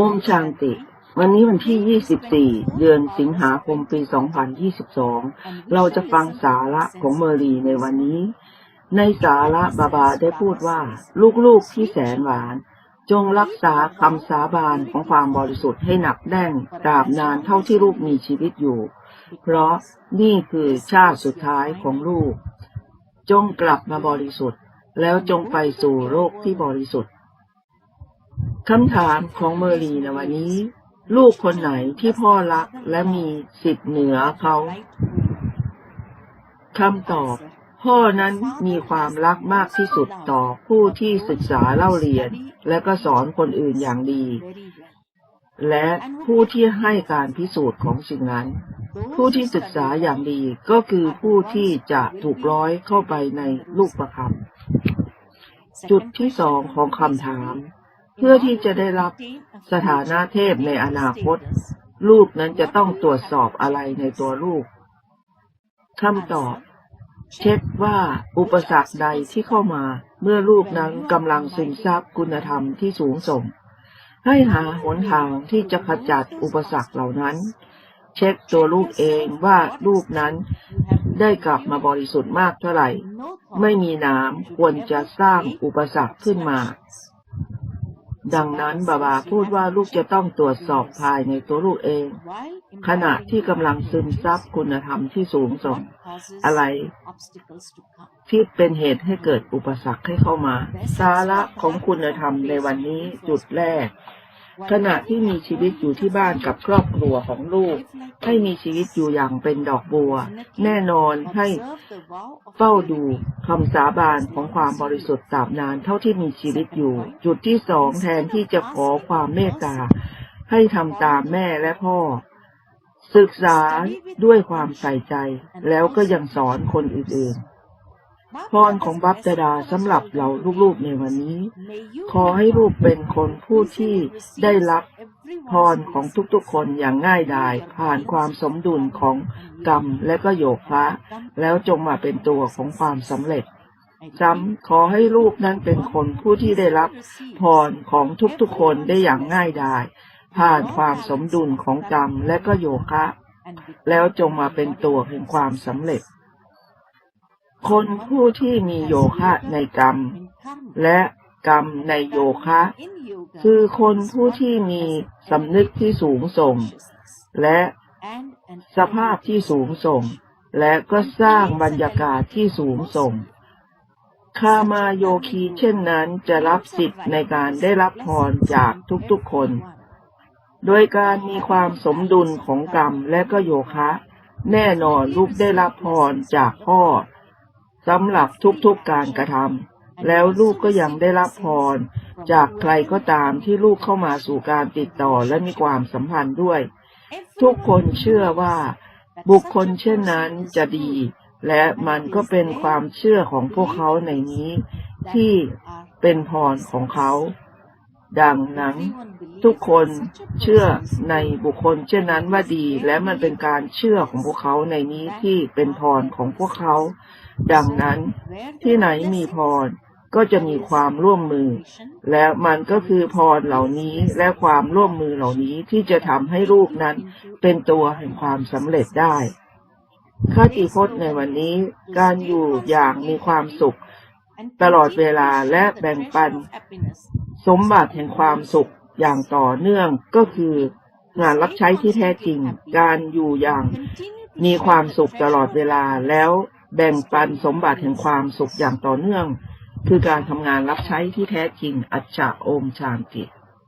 โอมชางติ วันนี้วันที่ 24 เดือนสิงหาคม ปี 2022 เราจะฟังสาระของเมอรีในวันนี้ ในสาระบาบาได้พูดว่า ลูกๆที่แสนหวาน จงรักษาคำสาบานของความบริสุทธิ์ให้หนักแน่นตราบนานเท่าที่ลูกมีชีวิตอยู่ เพราะนี่คือชาติสุดท้ายของลูก จงกลับมาบริสุทธิ์ แล้วจงไปสู่โลกที่บริสุทธิ์ คำถามของเมอรีในวันนี้ ลูกคนไหนที่พ่อรักและมีสิทธิ์เหนือเขาคำตอบ พ่อนั้นมีความรักมากที่สุดต่อผู้ที่ศึกษาเล่าเรียน และก็สอนคนอื่นอย่างดี และผู้ที่ให้การพิสูจน์ของสิ่งนั้น ผู้ที่ศึกษาอย่างดีก็คือผู้ที่จะถูกร้อยเข้าไปในลูกประคำจุดที่สองของคำถาม เพื่อที่จะได้รับสถานะเทพในอนาคต ลูกนั้นจะต้องตรวจสอบอะไรในตัวลูกคำตอบ เช็คว่าอุปสรรคใดที่เข้ามาเมื่อลูกนั้นกำลังซึมซับคุณธรรมที่สูงส่ง ให้หาหนทางที่จะขจัดอุปสรรคเหล่านั้น เช็คตัวลูกเองว่าลูกนั้นได้กลับมาบริสุทธิ์มากเท่าไหร่ ไม่มีน้ำควรจะสร้างอุปสรรคขึ้นมา ดังนั้นบาบาพูดว่าลูกจะต้องตรวจสอบภายในตัวลูกเอง ขณะที่กำลังซึมซับคุณธรรมที่สูงส่ง อะไรที่เป็นเหตุให้เกิดอุปสรรคให้เข้ามา สาระของคุณธรรมในวันนี้จุดแรก ขณะที่มีชีวิตอยู่ที่บ้านกับครอบครัวของลูก ให้มีชีวิตอยู่อย่างเป็นดอกบัว แน่นอนให้เฝ้าดูคำสาบานของความบริสุทธิ์ตราบนานเท่าที่มีชีวิตอยู่ จุดที่สองแทนที่จะขอความเมตตา ให้ทำตามแม่และพ่อ ศึกษาด้วยความใส่ใจ แล้วก็ยังสอนคนอื่นๆ พรของบัพตดาสำหรับเราลูกๆในวันนี้ ขอให้ลูกเป็นคนผู้ที่ได้รับพรของทุกๆคนอย่างง่ายดายผ่านความสมดุลของกรรมและก็โยคะ แล้วจงมาเป็นตัวของความสำเร็จซ้ำขอให้ลูกนั้นเป็นคนผู้ที่ได้รับพรของทุกๆคนได้อย่างง่ายดายผ่านความสมดุลของกรรมและก็โยคะ แล้วจงมาเป็นตัวแห่งความสำเร็จ คนผู้ที่มีโยคะในกรรม และกรรมในโยคะ คือคนผู้ที่มีสำนึกที่สูงส่ง และสภาพที่สูงส่ง และก็สร้างบรรยากาศที่สูงส่ง คามาโยคีเช่นนั้นจะรับสิทธิ์ในการได้รับพรจากทุกๆคน โดยการมีความสมดุลของกรรมและก็โยคะ แน่นอนลูกได้รับพรจากพ่อ สำหรับทุกๆการกระทำแล้วลูกก็ยังได้รับพร จากใครก็ตามที่ลูกเข้ามาสู่การติดต่อและมีความสัมพันธ์ด้วย ทุกคนเชื่อว่า บุคคลเช่นนั้นจะดี และมันก็เป็นความเชื่อของพวกเขาในนี้ ที่เป็นพรของเขา ดังนั้นทุกคนเชื่อในบุคคลเช่นนั้นว่าดี และมันเป็นการเชื่อของพวกเขาในนี้ที่เป็นพรของพวกเขา ดังนั้นที่ไหนมีพรก็จะมีความร่วมมือ และมันก็คือพรเหล่านี้และความร่วมมือเหล่านี้ที่จะทำให้ลูกนั้นเป็นตัวแห่งความสำเร็จได้คติพจน์ในวันนี้การอยู่อย่างมีความสุข ตลอดเวลาและแบ่งปัน สมบัติแห่งความสุขอย่างต่อเนื่องก็คืองานรับใช้ที่แท้จริง การอยู่อย่างมีความสุขตลอดเวลาแล้ว แบ่งปันสมบัติแห่งความสุขอย่างต่อเนื่อง คือการทำงานรับใช้ที่แท้จริง อัจฉาโอมชานติ